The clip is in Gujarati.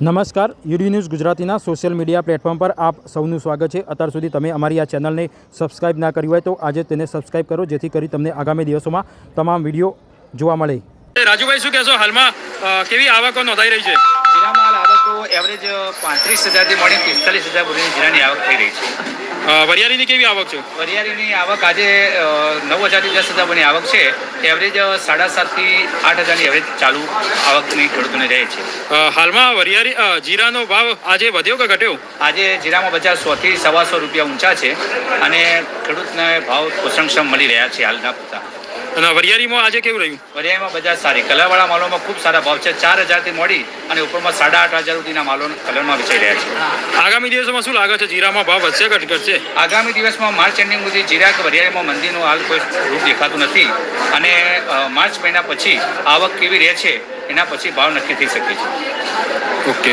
નમસ્કાર, યુડી ન્યૂઝ ગુજરાતીના સોશિયલ મીડિયા પ્લેટફોર્મ પર આપ સૌનું સ્વાગત છે. અત્યાર સુધી તમે અમારી આ ચેનલને સબસ્ક્રાઇબ ના કરી હોય તો આજે તેને સબસ્ક્રાઇબ કરો, જેથી કરી તમને આગામી દિવસોમાં તમામ વીડિયો જોવા મળે. રાજુભાઈ, શું કહેશો? હાલમાં કેવી આવકો નોંધાઈ રહી છે? પાંત્રીસ હજારથી મળી પિસ્તાલીસ હજાર સુધીની જીરાની આવક થઈ રહી છે. વરિયાળીની કેવી આવક છે? વરિયાળીની આવક આજે નવ હજારથી દસ હજાર બની આવક છે. એવરેજ સાડા સાતથી આઠ હજારની એવરેજ ચાલુ આવકની ખેડૂતોને રહે છે. હાલમાં વરિયાળી જીરાનો ભાવ આજે વધ્યો કે ઘટ્યો? આજે જીરામાં બજાર સોથી સવાસો રૂપિયા ઊંચા છે અને ખેડૂતને ભાવ પોષણક્ષમ મળી રહ્યા છે હાલના પૂરતા અને વરિયાળીમાં આજે કેવું રહ્યું? વરિયાળીમાં બજાર સારી. કલરવાળા માલોમાં ખૂબ સારા ભાવ છે. ચાર હજારથી મળી અને ઉપરમાં સાડા આઠ હજાર સુધીના માલો કલરમાં વેચાઈ રહ્યા છે. આગામી દિવસોમાં શું લાગે છે? જીરામાં ભાવ વધશે કે ઘટશે આગામી દિવસમાં માર્ચ એન્ડિંગ સુધી જીરા કે વરિયાળીમાં મંદીનું હાલ કોઈ રૂપ દેખાતું નથી. અને માર્ચ મહિના પછી આવક કેવી રહે છે એના પછી ભાવ નક્કી થઈ શકે છે. ઓકે.